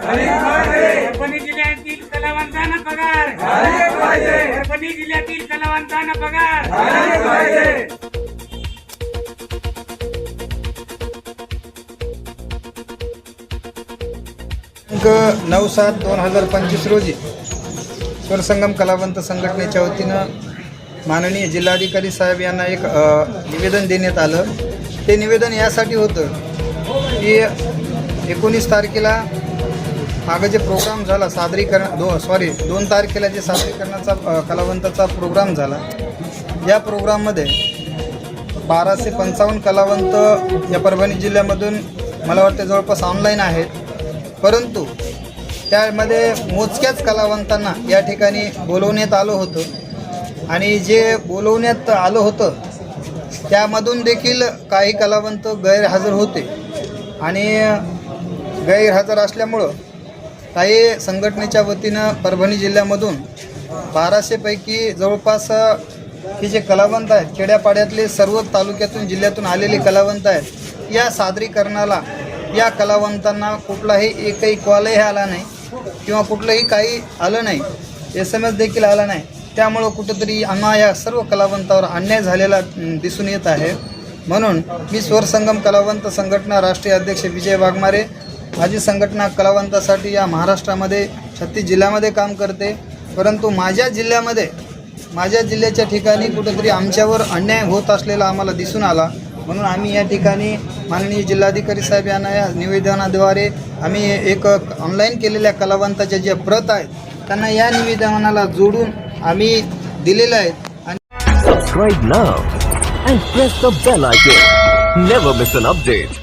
परभणी जिल्ह्यातील कलावंतांना पगार. परभणी जिल्ह्यातील कलावंतांना पगार. दिनांक नऊ सात दोन हजार पंचवीस रोजी स्वरसंगम कलावंत संघटनेच्या वतीनं माननीय जिल्हाधिकारी साहेब यांना एक निवेदन देण्यात आलं. ते निवेदन यासाठी होतं की एकोणीस तारखेला मागं जे प्रोग्राम झाला सादरीकरण दो सॉरी दोन तारखेला जे सादरीकरणाचा कलावंताचा प्रोग्राम झाला या प्रोग्राममध्ये बाराशे पंचावन्न कलावंत या परभणी जिल्ह्यामधून मला वाटतं जवळपास ऑनलाईन आहेत. परंतु त्यामध्ये मोजक्याच कलावंतांना या ठिकाणी बोलवण्यात आलं होतं. आणि जे बोलवण्यात आलं होतं त्यामधून देखील काही कलावंत गैरहजर होते. आणि गैरहजर असल्यामुळं काही संघटनेच्या वतीनं परभणी जिल्ह्यामधून बाराशेपैकी जवळपास हे जे कलावंत आहेत खेड्यापाड्यातले सर्व तालुक्यातून जिल्ह्यातून आलेले कलावंत आहेत या सादरीकरणाला या कलावंतांना कुठलाही एकही कॉलही आला नाही किंवा कुठलंही काही आलं नाही एस एम एस देखील आला नाही. त्यामुळं कुठंतरी आम्हा या सर्व कलावंतावर अन्याय झालेला दिसून येत आहे. म्हणून मी स्वरसंगम कलावंत संघटना राष्ट्रीय अध्यक्ष विजय वाघमारे माझी संघटना कलावंतासाठी या महाराष्ट्रामध्ये छत्तीस जिल्ह्यामध्ये काम करते परंतु माझ्या जिल्ह्यामध्ये माझ्या जिल्ह्याच्या ठिकाणी कुठंतरी आमच्यावर अन्याय होत असलेला आम्हाला दिसून आला म्हणून आम्ही या ठिकाणी माननीय जिल्हाधिकारी साहेब यांना या निवेदनाद्वारे आम्ही एक ऑनलाईन केलेल्या कलावंताच्या ज्या प्रत आहेत त्यांना या निवेदनाला जोडून आम्ही दिलेल्या आहेत आणि subscribe now and press the bell icon. Never miss an.